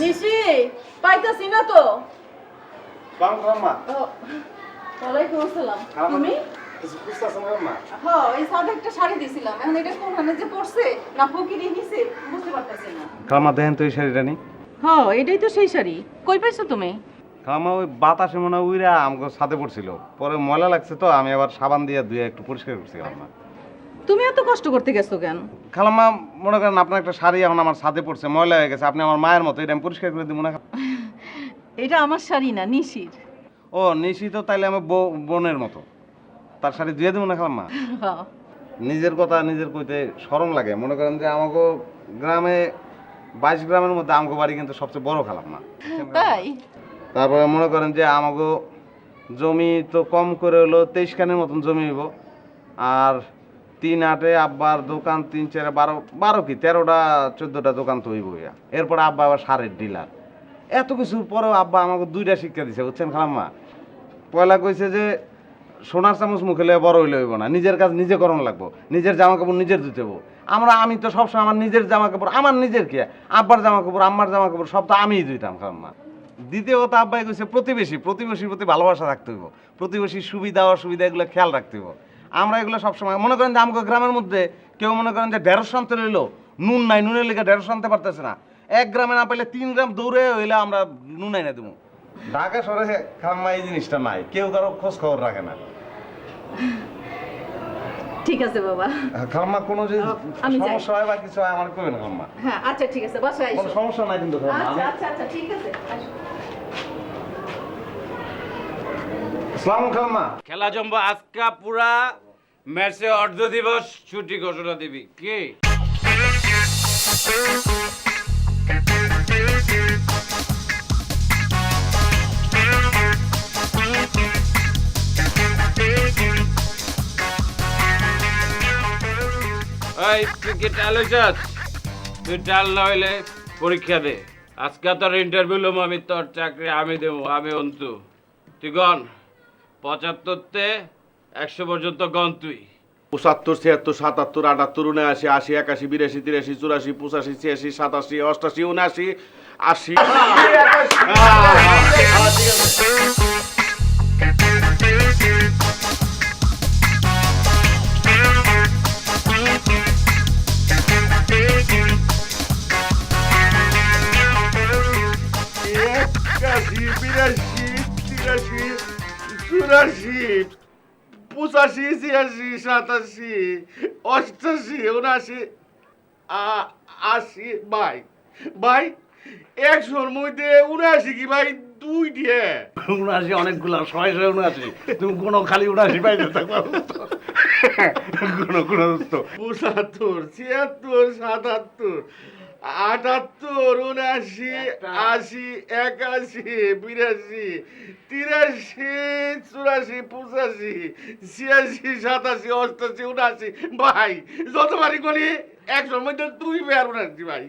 নিশি পাইতাছি না তো। হ্যাঁ, শাড়িটা এটাই তো সেই শাড়ি। কই পাইছো তুমি? ওই বাতাসে মনে আমাকে পড়ছিল। পরে ময়লা লাগছে তো আমি আবার সাবান দিয়ে ধুয়ে একটু পরিষ্কার করছিলাম তুমি এত কষ্ট করতে গেছো কেন? খালাম্মা মনে করেন আপনার একটা শাড়ি এখন আমার সাথে পড়ছে ময়লা হয়ে গেছে আপনি আমার মায়ের মতো এটা আমি পরিষ্কার করে দিব না এটা আমার শাড়ি না নিশির। ও নিশি তো তাইলে আমার বোনের মতো। তার শাড়ি ধুয়ে দেবো না খালাম্মা? হ্যাঁ। নিজের কথা নিজের কইতে শরম লাগে। মনে করেন যে আমাকে গ্রামে বাইশ গ্রামের মধ্যে আমগো বাড়ি কিন্তু সবচেয়ে বড় খালাম না তাই? তারপরে মনে করেন যে আমাকে জমি তো কম করে হলো তেইশ খানের মতন জমি হইব। আর তিন আটে আব্বার দোকান, তিন চারে বারো বারো কি? তেরোটা, চোদ্দোটা দোকান তো হইব এরপরে আব্বা আবার সারের ডিলার এত কিছুর পরেও আব্বা আমাকে দুইটা শিক্ষা দিছে, বুঝছেন খালাম্মা? পয়লা কইছে যে, সোনার চামচ মুখে লয়ে বড় হইলে হইব না, নিজের কাজ নিজে করণ লাগবো, নিজের জামা কাপড় নিজের ধুতে হব আমরা, আমি তো সবসময় আমার নিজের জামা কাপড় আমার নিজের কি? আব্বার জামা কাপড় আম্মার জামা কাপড় সব তো আমিই ধুইতাম খালাম্মা। দ্বিতীয় কথা আব্বাই কইছে, প্রতিবেশী, প্রতিবেশীর প্রতি ভালোবাসা রাখতে হইব। প্রতিবেশীর সুবিধা, অসুবিধা এগুলো খেয়াল রাখতে হইব। আমরা এগুলো সবসময় মনে করেন যে আমাকে গ্রামের মধ্যে কেউ মনে করেন যে ঢেঁড়স আনতে রইল নুন নাই নুনের লেগে ঢেঁড়স আনতে পারতেছে না। এক গ্রামে না পাইলে তিন গ্রাম দৌড়ে হইলে আমরা নুন আইনা দেবো ঢাকা শহরে খাম্মা এই জিনিসটা নাই কেউ কারও খোঁজ খবর রাখে না। ঠিক আছে বাবা। খাম্মা কোনো যাই। সমস্যা হয় বা কিছু হয় আমার কবে না খাম্মা। হ্যাঁ আচ্ছা ঠিক আছে বাসায় কোনো সমস্যা নাই কিন্তু খাম্মা আচ্ছা আচ্ছা আচ্ছা ঠিক আছে আসো। আসসালামু খাম্মা খেলা জমবো আজকা পুরা ম্যাচে অর্ধ দিবস ছুটি ঘোষণা দিবি। কি? এই, তুই কি টাল তুই টাল না পরীক্ষা দে। আজকে তোর ইন্টারভিউ লম, আমি তোর চাকরি আমি দেবো, আমি অন্তু। তুই গন। পঁচাত্তরতে একশো পর্যন্ত গন তুই। পঁচাত্তর, ছিয়াত্তর, সাতাত্তর, আটাত্তর, উনআশি, আশি, একাশি, বিরাশি, তিরাশি, চুরাশি, পঁচাশি, ছিয়াশি, সাতাশি, অষ্টাশি, উনআশি, আশি। বিরাশি, তিরাশি চুরাশি পঁচাশি ছিয়াশি সাতাশি অষ্টাশি উনআশি আ- আশি ভাই ভাই একশোর মধ্যে উনআশি কি ভাই দুই দিয়ে। উনআশি অনেকগুলো ছয় ছয় উনআশি। তুমি কোনো খালি উনআশি পাইতে থাকো কোনো কোনো পঁচাত্তর ছিয়াত্তর সাতাত্তর আটাত্তর উনআশি আশি একাশি বিরাশি তিরাশি চুরাশি পঁচাশি ছিয়াশি সাতাশি অষ্টাশি উনআশি। ভাই যতবারই করি একশোর মধ্যে দুই বের উনআশি ভাই।